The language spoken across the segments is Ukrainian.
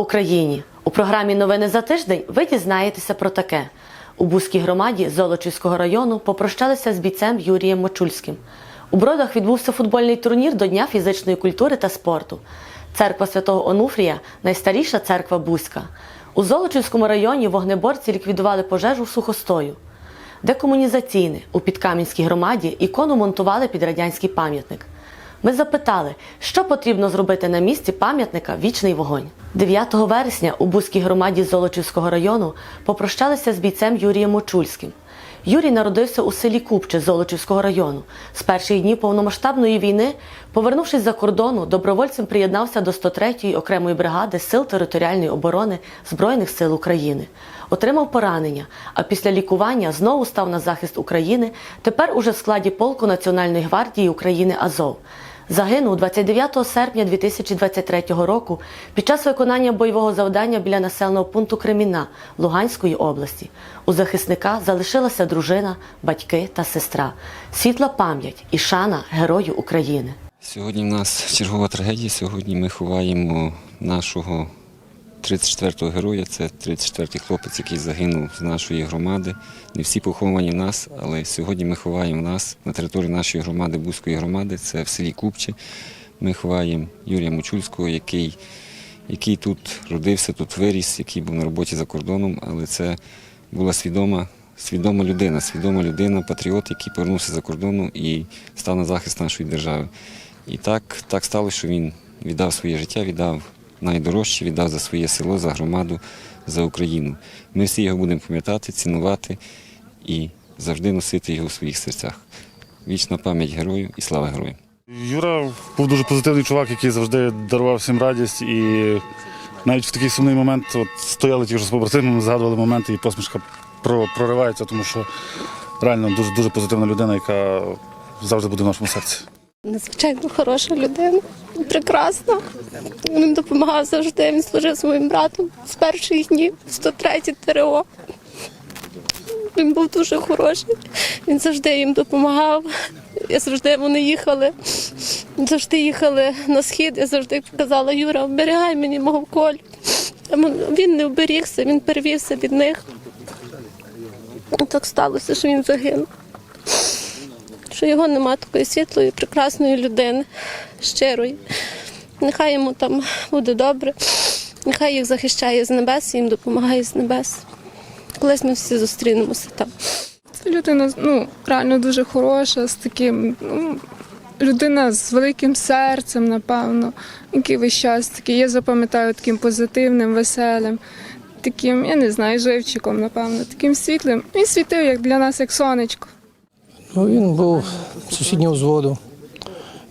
Україні! У програмі Новини за тиждень ви дізнаєтеся про таке. У Бузькій громаді Золочівського району попрощалися з бійцем Юрієм Мочульським. У Бродах відбувся футбольний турнір до Дня фізичної культури та спорту. Церква святого Онуфрія найстаріша церква Бузька. У Золочівському районі вогнеборці ліквідували пожежу в сухостою. Декомунізаційне у Підкам'янській громаді ікону монтували під радянський пам'ятник. Ми запитали, що потрібно зробити на місці пам'ятника Вічний вогонь. 9 вересня у Бузькій громаді Золочівського району попрощалися з бійцем Юрієм Мочульським. Юрій народився у селі Купче Золочівського району. З перших днів повномасштабної війни, повернувшись за кордону, добровольцем приєднався до 103-ї окремої бригади Сил територіальної оборони Збройних сил України. Отримав поранення, а після лікування знову став на захист України. Тепер уже в складі полку Національної гвардії України Азов. Загинув 29 серпня 2023 року під час виконання бойового завдання біля населеного пункту Креміна Луганської області. У захисника залишилася дружина, батьки та сестра. Світла пам'ять і шана герою України. Сьогодні в нас чергова трагедія. Сьогодні ми ховаємо нашого 34-го героя. Це 34-й хлопець, який загинув з нашої громади. Не всі поховані нас, але сьогодні ми ховаємо нас на території нашої громади, Бузької громади, це в селі Купче. Ми ховаємо Юрія Мочульського, який, який тут родився, тут виріс, який був на роботі за кордоном, але це була свідома. Свідома людина, свідома людина, патріот, який повернувся за кордону і став на захист нашої держави. І так, так сталося, що він віддав своє життя, віддав найдорожче, віддав за своє село, за громаду, за Україну. Ми всі його будемо пам'ятати, цінувати і завжди носити його у своїх серцях. Вічна пам'ять герою і слава героям! Юра був дуже позитивний чувак, який завжди дарував всім радість. І навіть в такий сумний момент от стояли ті, що з побратимами, згадували моменти, і посмішка про- проривається, тому що реально дуже дуже позитивна людина, яка завжди буде в нашому серці. Надзвичайно хороша людина, прекрасна. Він допомагав завжди. Він служив своїм братом з перших днів 103 ТРО. Він був дуже хороший. Він завжди їм допомагав. Я завжди вони їхали. Завжди їхали на схід. Я завжди казала, Юра, оберігай мені мого колю. Він не оберігся, він перевівся від них. Так сталося, що він загинув що його нема такої світлої, прекрасної людини, щирої. Нехай йому там буде добре, нехай їх захищає з небес їм допомагає з небес. Колись ми всі зустрінемося там. Це людина ну, реально дуже хороша, з таким, ну, людина з великим серцем, напевно, який весь час такий, я запам'ятаю таким позитивним, веселим, таким, я не знаю, живчиком, напевно, таким світлим. Він світив як для нас, як сонечко. Ну, він був сусіднього взводу,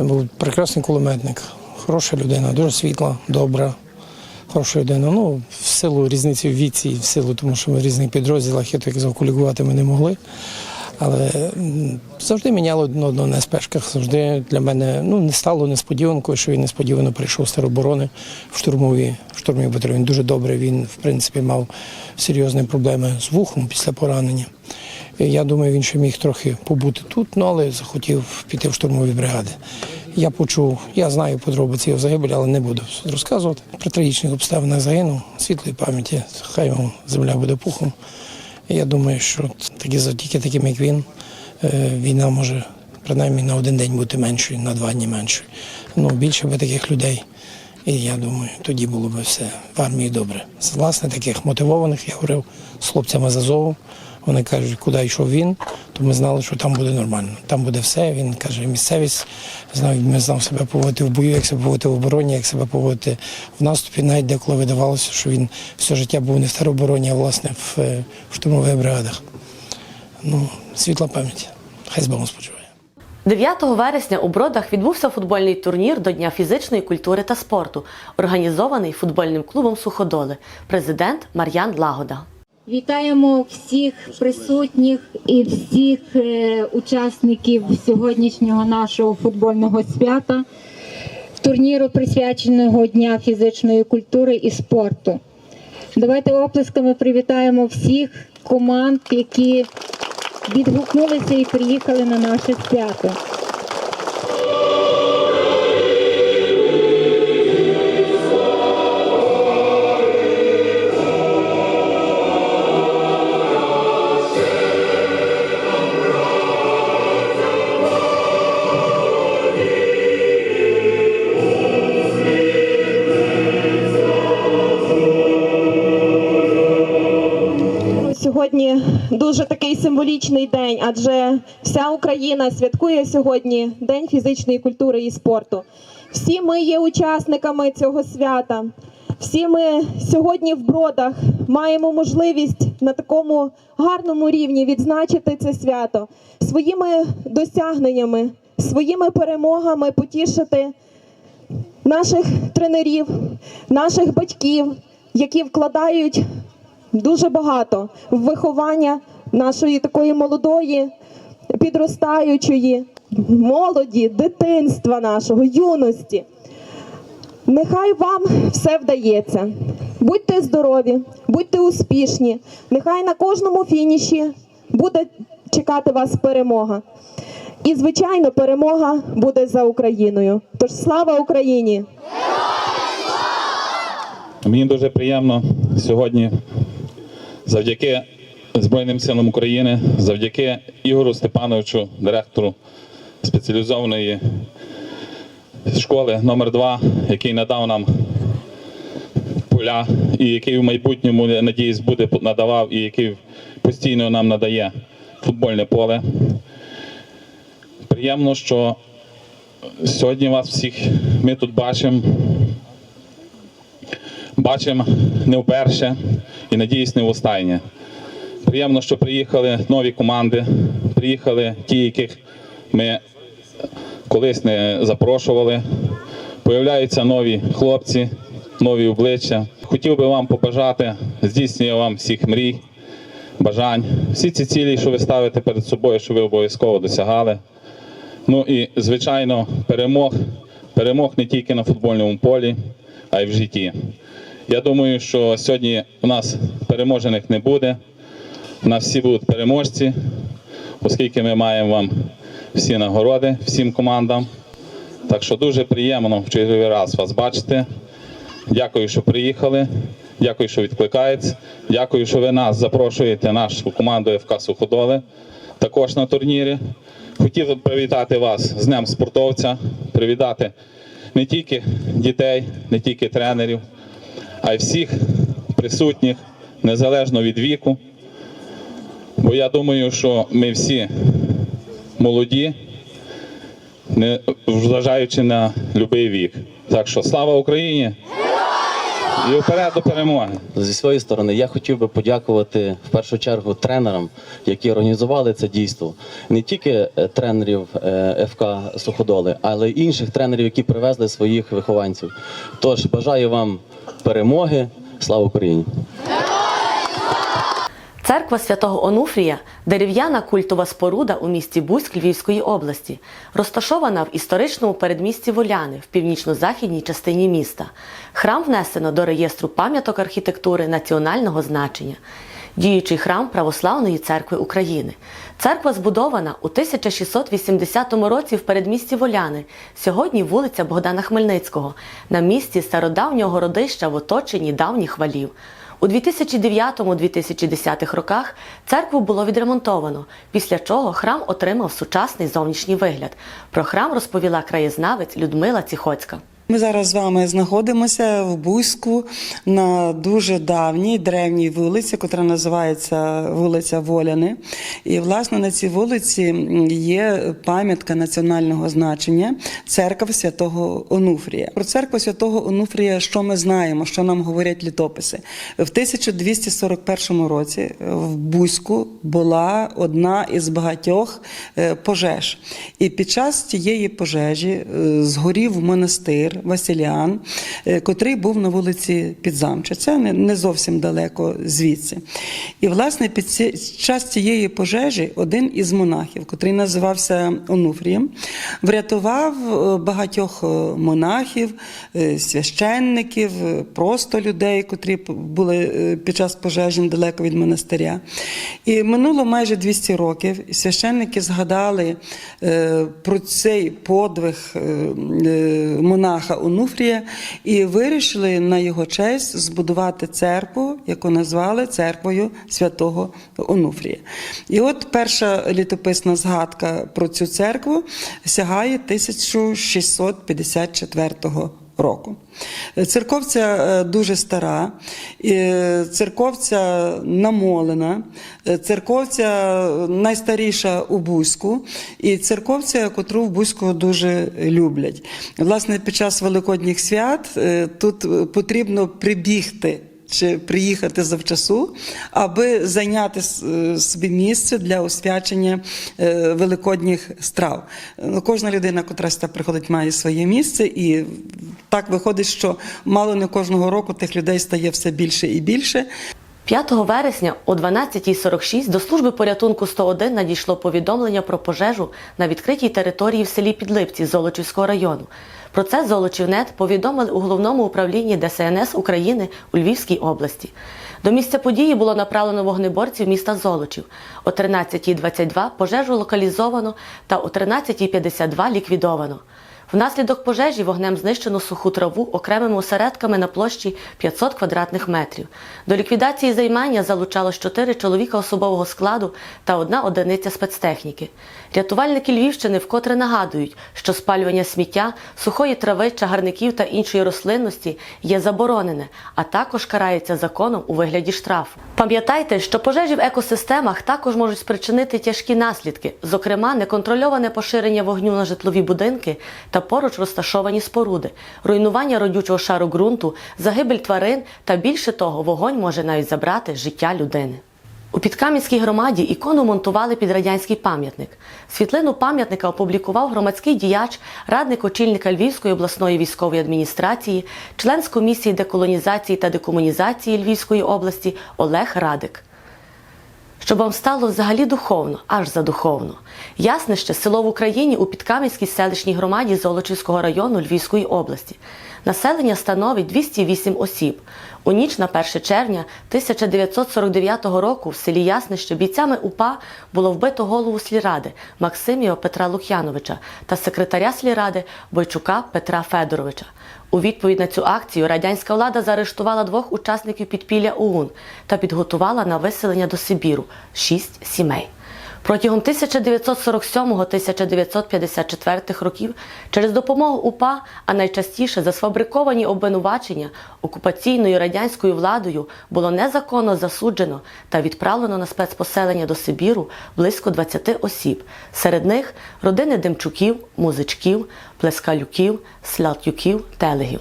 Він був прекрасний кулеметник, хороша людина, дуже світла, добра, хороша людина. Ну, в силу різниці в віці, в силу, тому що ми в різних підрозділах, я так казав, ми не могли. Але завжди міняло одне одного на спешках. Завжди для мене ну, не стало несподіванкою, що він несподівано прийшов з тероборони в штурмові, в штурмові батальйон. Дуже добре. Він, в принципі, мав серйозні проблеми з вухом після поранення. Я думаю, він ще міг трохи побути тут, ну, але захотів піти в штурмові бригади. Я почув, я знаю подробиці його загибелі, але не буду розказувати. При трагічних обставинах загинув, світлої пам'яті, хай йому земля буде пухом. Я думаю, що такі завдяки таким, як він, е, війна може принаймні на один день бути меншою, на два дні меншою. Ну, більше би таких людей. І я думаю, тоді було б все в армії добре. З Власне, таких мотивованих я говорив з хлопцями з Азову. Вони кажуть, куди йшов він, то ми знали, що там буде нормально. Там буде все. Він каже, місцевість знав, ми знав себе поводити в бою, як себе поводити в обороні, як себе поводити в наступі, навіть деколи видавалося, що він все життя був не в теробороні, а власне в, е, в штурмових бригадах. Ну, світла пам'ять. Хай з Богом спочиває. 9 вересня у Бродах відбувся футбольний турнір до Дня фізичної культури та спорту, організований футбольним клубом Суходоли. Президент Мар'ян Лагода. Вітаємо всіх присутніх і всіх е, учасників сьогоднішнього нашого футбольного свята, турніру присвяченого Дня фізичної культури і спорту. Давайте оплесками привітаємо всіх команд, які відгукнулися і приїхали на наше свято. Дуже такий символічний день, адже вся Україна святкує сьогодні День фізичної культури і спорту. Всі ми є учасниками цього свята. Всі ми сьогодні в бродах маємо можливість на такому гарному рівні відзначити це свято своїми досягненнями, своїми перемогами потішити наших тренерів, наших батьків, які вкладають дуже багато в виховання нашої такої молодої, підростаючої молоді, дитинства нашого, юності. Нехай вам все вдається. Будьте здорові, будьте успішні. Нехай на кожному фініші буде чекати вас перемога. І, звичайно, перемога буде за Україною. Тож слава Україні! Мені дуже приємно сьогодні завдяки Збройним силам України, завдяки Ігору Степановичу, директору спеціалізованої школи номер 2 який надав нам поля і який в майбутньому, надіюсь, буде надавав і який постійно нам надає футбольне поле. Приємно, що сьогодні вас всіх ми тут бачимо бачимо не вперше і надіюсь, не востаннє. Приємно, що приїхали нові команди, приїхали ті, яких ми колись не запрошували. Появляються нові хлопці, нові обличчя. Хотів би вам побажати здійснення вам всіх мрій, бажань, всі ці цілі, що ви ставите перед собою, що ви обов'язково досягали. Ну і, звичайно, перемог, перемог не тільки на футбольному полі, а й в житті. Я думаю, що сьогодні у нас переможених не буде. У нас всі будуть переможці, оскільки ми маємо вам всі нагороди, всім командам. Так що дуже приємно в черговий раз вас бачити. Дякую, що приїхали. Дякую, що відкликаєтесь. Дякую, що ви нас запрошуєте, нашу команду ФК Суходоли, також на турнірі. Хотів привітати вас з Днем спортовця, привітати не тільки дітей, не тільки тренерів, а й всіх присутніх, незалежно від віку. Бо я думаю, що ми всі молоді, не зважаючи на будь-який вік. Так що слава Україні! І вперед до перемоги! Зі своєї сторони, я хотів би подякувати в першу чергу тренерам, які організували це дійство. Не тільки е, тренерів е, ФК Суходоли, але й інших тренерів, які привезли своїх вихованців. Тож бажаю вам перемоги. Слава Україні! Церква святого Онуфрія дерев'яна культова споруда у місті Буськ Львівської області, розташована в історичному передмісті Воляни в північно-західній частині міста. Храм внесено до реєстру пам'яток архітектури національного значення. Діючий храм Православної церкви України. Церква збудована у 1680 році в передмісті Воляни. Сьогодні вулиця Богдана Хмельницького на місці стародавнього городища в оточенні давніх валів. У 2009-2010 роках церкву було відремонтовано, після чого храм отримав сучасний зовнішній вигляд. Про храм розповіла краєзнавець Людмила Ціхоцька. Ми зараз з вами знаходимося в Бузьку на дуже давній древній вулиці, яка називається вулиця Воляни. І власне на цій вулиці є пам'ятка національного значення церква святого Онуфрія. Про церкву святого Онуфрія, що ми знаємо, що нам говорять літописи, в 1241 році в Бузьку була одна із багатьох е, пожеж. І під час цієї пожежі е, згорів монастир Василіан, е, котрий був на вулиці Підзамча. Це не- зовсім далеко звідси. І, власне, під час цієї пожежі один із монахів, котрий називався Онуфрієм, врятував е, багатьох е, монахів, священників, просто людей, котрі були під час пожежі недалеко від монастиря. І минуло майже 200 років, і священники згадали про цей подвиг е, монаха Онуфрія і вирішили на його честь збудувати церкву, яку назвали церквою святого Онуфрія. І от перша літописна згадка про цю церкву сягає 1654 року. Церковця е, дуже стара, е, церковця намолена, е, церковця найстаріша у Бузьку, і церковця, котру в Бузьку дуже люблять. Власне, під час Великодніх свят тут потрібно прибігти чи приїхати завчасу, аби зайняти собі місце для освячення е, великодніх страв. Ну, Кожна людина, котра сюди приходить, має своє місце, і так виходить, що мало не кожного року тих людей стає все більше і більше. 5 вересня о 12.46 до служби порятунку 101 надійшло повідомлення про пожежу на відкритій території в селі Підлипці Золочівського району. Про це Золочівнет повідомили у головному управлінні ДСНС України у Львівській області. До місця події було направлено вогнеборців міста Золочів. О 13.22 пожежу локалізовано та о 13.52 ліквідовано. Внаслідок пожежі вогнем знищено суху траву окремими осередками на площі 500 квадратних метрів. До ліквідації займання залучалось 4 чоловіка особового складу та одна одиниця спецтехніки. Рятувальники Львівщини вкотре нагадують, що спалювання сміття, сухої трави, чагарників та іншої рослинності є заборонене, а також карається законом у вигляді штрафу. Пам'ятайте, що пожежі в екосистемах також можуть спричинити тяжкі наслідки, зокрема неконтрольоване поширення вогню на житлові будинки та поруч розташовані споруди, руйнування родючого шару ґрунту, загибель тварин та більше того, вогонь може навіть забрати життя людини. У Підкам'янській громаді ікону монтували під радянський пам'ятник. Світлину пам'ятника опублікував громадський діяч, радник очільника Львівської обласної військової адміністрації, член з комісії деколонізації та декомунізації Львівської області Олег Радик. Щоб вам стало взагалі духовно, аж задуховно. Ясне ще село в Україні у Підкам'янській селищній громаді Золочівського району Львівської області. Населення становить 208 осіб. У ніч на 1 червня 1949 року в селі Яснище бійцями УПА було вбито голову сліради Максиміва Петра Лук'яновича та секретаря сліради Бойчука Петра Федоровича. У відповідь на цю акцію радянська влада заарештувала двох учасників підпілля ОУН та підготувала на виселення до Сибіру шість сімей. Протягом 1947-1954 років через допомогу УПА, а найчастіше за сфабриковані обвинувачення окупаційною радянською владою було незаконно засуджено та відправлено на спецпоселення до Сибіру близько 20 осіб. Серед них родини Демчуків, Музичків, Плескалюків, Слатюків, Телегів.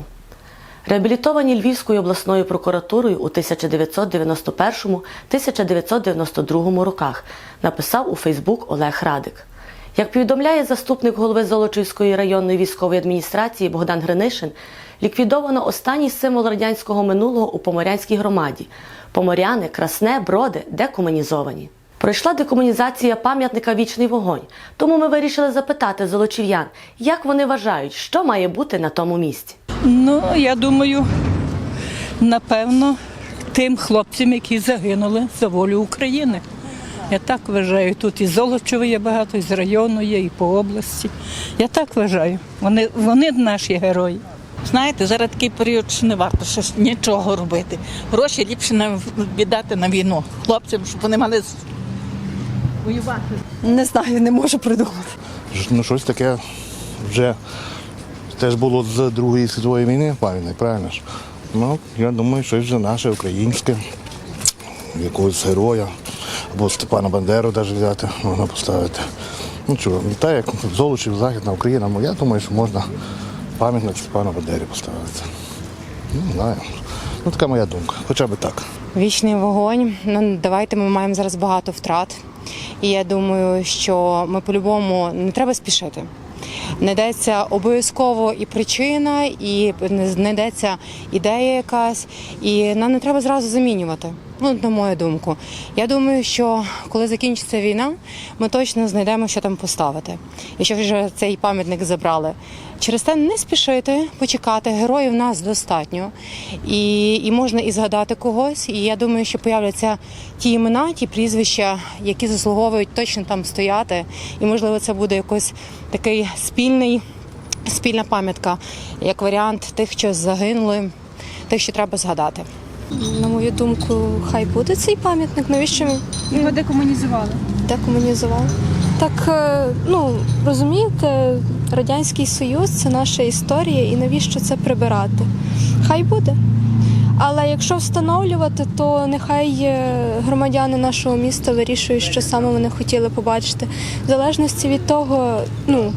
Реабілітовані Львівською обласною прокуратурою у 1991-1992 роках, написав у Фейсбук Олег Радик. Як повідомляє заступник голови Золочівської районної військової адміністрації Богдан Гринишин, ліквідовано останній символ радянського минулого у Поморянській громаді. Поморяни, красне, броди декомунізовані. Пройшла декомунізація пам'ятника Вічний вогонь. Тому ми вирішили запитати золочів'ян, як вони вважають, що має бути на тому місці. Ну, я думаю, напевно, тим хлопцям, які загинули за волю України. Я так вважаю. Тут і Золочево є багато, і з району є, і по області. Я так вважаю. Вони, вони наші герої. Знаєте, зараз такий період, що не варто ще ж нічого робити. Гроші ліпше нам віддати на війну хлопцям, щоб вони мали воювати. Не знаю, не можу придумати. Ну, щось таке вже теж було з Другої світової війни, пам'ятник, правильно ж? Ну, я думаю, щось вже наше українське, якогось героя, або Степана Бандеру навіть взяти, можна поставити. Ну що, так як Золочів, Західна Україна, ну я думаю, що можна пам'ятник Степана Бандері поставити. Ну, не знаю. Ну, така моя думка, хоча б так. Вічний вогонь. Ну давайте ми маємо зараз багато втрат. І я думаю, що ми по-любому не треба спішити. Знайдеться обов'язково і причина, і знайдеться ідея якась, і нам не треба зразу замінювати. Ну, на мою думку. Я думаю, що коли закінчиться війна, ми точно знайдемо, що там поставити. Якщо вже цей пам'ятник забрали. Через те не спішити, почекати. Героїв нас достатньо. І, і можна і згадати когось. І я думаю, що появляться ті імена, ті прізвища, які заслуговують точно там стояти. І можливо, це буде якось такий спільний, спільна пам'ятка, як варіант тих, що загинули, тих, що треба згадати. На мою думку, хай буде цей пам'ятник. Навіщо Його декомунізували. декомунізували? Так, е, ну розумієте, Радянський Союз це наша історія, і навіщо це прибирати? Хай буде. Але якщо встановлювати, то нехай е, громадяни нашого міста вирішують, що саме вони хотіли побачити. В залежності від того, ну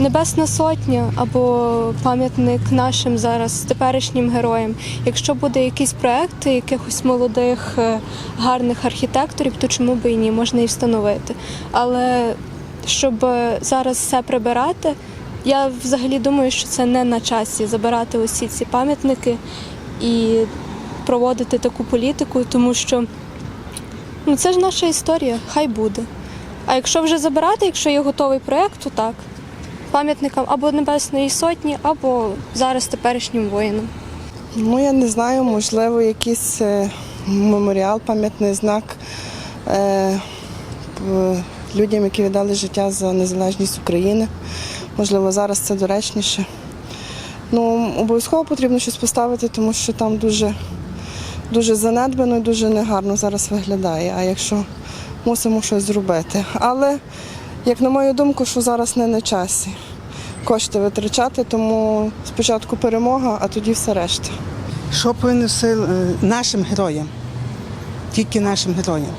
Небесна Сотня або пам'ятник нашим зараз теперішнім героям. Якщо буде якийсь проект якихось молодих е, гарних архітекторів, то чому би і ні, можна і встановити. Але щоб е, зараз все прибирати, я взагалі думаю, що це не на часі забирати усі ці пам'ятники і проводити таку політику, тому що ну, це ж наша історія, хай буде. А якщо вже забирати, якщо є готовий проєкт, то так. Пам'ятникам або Небесної Сотні, або зараз теперішнім воїнам. Ну, я не знаю, можливо, якийсь е, меморіал, пам'ятний знак е, людям, які віддали життя за незалежність України. Можливо, зараз це доречніше. Ну, обов'язково потрібно щось поставити, тому що там дуже, дуже занедбано і дуже негарно зараз виглядає. А якщо мусимо щось зробити. Але, як на мою думку, що зараз не на часі кошти витрачати, тому спочатку перемога, а тоді все решта. Що принесли е, нашим героям, тільки нашим героям,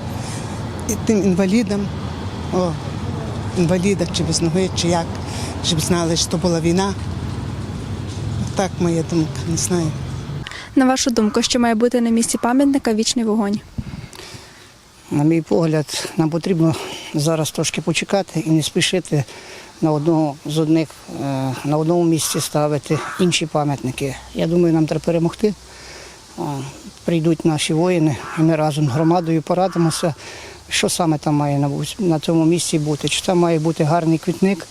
і тим інвалідам, о, інвалідах чи без ноги, чи як, щоб знали, що була війна. Так моя думка, не знаю. На вашу думку, що має бути на місці пам'ятника вічний вогонь? На мій погляд, нам потрібно зараз трошки почекати і не спішити на одного з одних е, на одному місці ставити інші пам'ятники. Я думаю, нам треба перемогти. Прийдуть наші воїни, і ми разом громадою порадимося, що саме там має на цьому місці бути. Чи там має бути гарний квітник.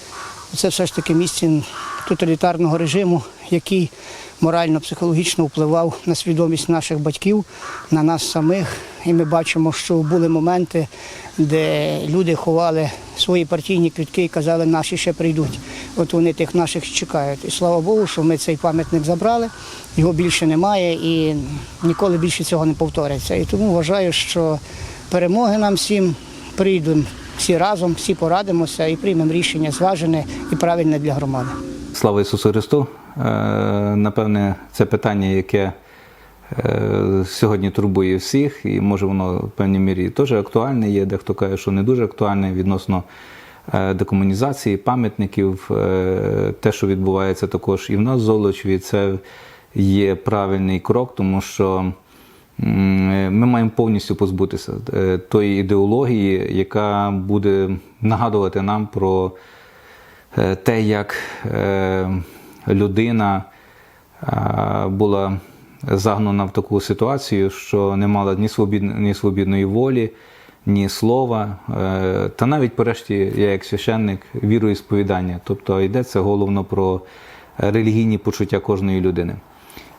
Це все ж таки місце тоталітарного режиму, який морально-психологічно впливав на свідомість наших батьків, на нас самих. І ми бачимо, що були моменти, де люди ховали свої партійні квітки і казали, наші ще прийдуть. От вони тих наших чекають. І слава Богу, що ми цей пам'ятник забрали, його більше немає і ніколи більше цього не повториться. І тому вважаю, що перемоги нам всім прийдуть всі разом, всі порадимося і приймемо рішення зважене і правильне для громади. Слава Ісусу Христу! Е, Напевне, це питання, яке е, сьогодні турбує всіх, і може воно в певній мірі теж актуальне є. Дехто каже, що не дуже актуальне відносно е, декомунізації, пам'ятників. Те, що відбувається також і в нас в це є правильний крок, тому що. Ми маємо повністю позбутися тої ідеології, яка буде нагадувати нам про те, як людина е, була загнана в таку ситуацію, що не мала ні, свобід, ні свобідної волі, ні слова, е, та навіть порешті я як священник віру і сповідання. Тобто йдеться головно про релігійні почуття кожної людини.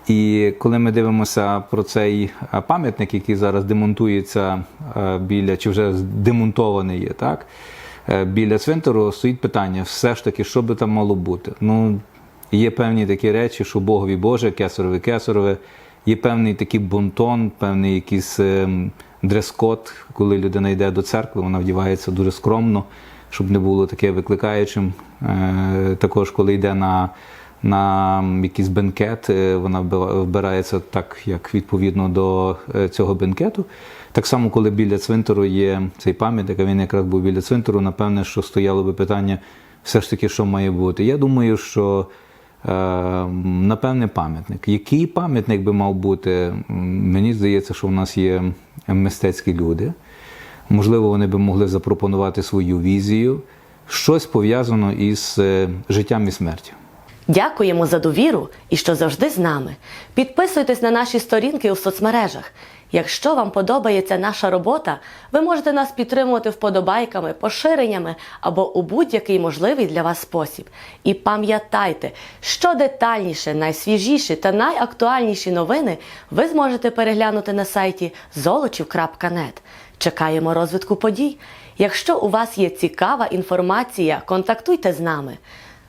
І коли ми дивимося про цей е, пам'ятник, який зараз демонтується біля, чи вже демонтований є, так? Біля цвинтару стоїть питання: все ж таки, що би там мало бути? Ну, є певні такі речі, що Богові Боже, кесарові кесарове, є певний такий бонтон, певний якийсь ем, дрес-код, коли людина йде до церкви, вона вдівається дуже скромно, щоб не було таке викликаючим. Е, Також, коли йде на на якийсь бенкет, е, вона вбирається так, як відповідно до е, цього бенкету. Так само, коли біля цвинтару є цей пам'ятник, а він якраз був біля цвинтару, напевне, що стояло би питання, все ж таки, що має бути. Я думаю, що напевне пам'ятник. Який пам'ятник би мав бути? Мені здається, що в нас є мистецькі люди. Можливо, вони би могли запропонувати свою візію, щось пов'язано із е, життям і смертю. Дякуємо за довіру і що завжди з нами. Підписуйтесь на наші сторінки у соцмережах. Якщо вам подобається наша робота, ви можете нас підтримувати вподобайками, поширеннями або у будь-який можливий для вас спосіб. І пам'ятайте, що детальніше, найсвіжіші та найактуальніші новини ви зможете переглянути на сайті золочів.нет. Чекаємо розвитку подій. Якщо у вас є цікава інформація, контактуйте з нами.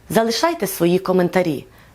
Залишайте свої коментарі.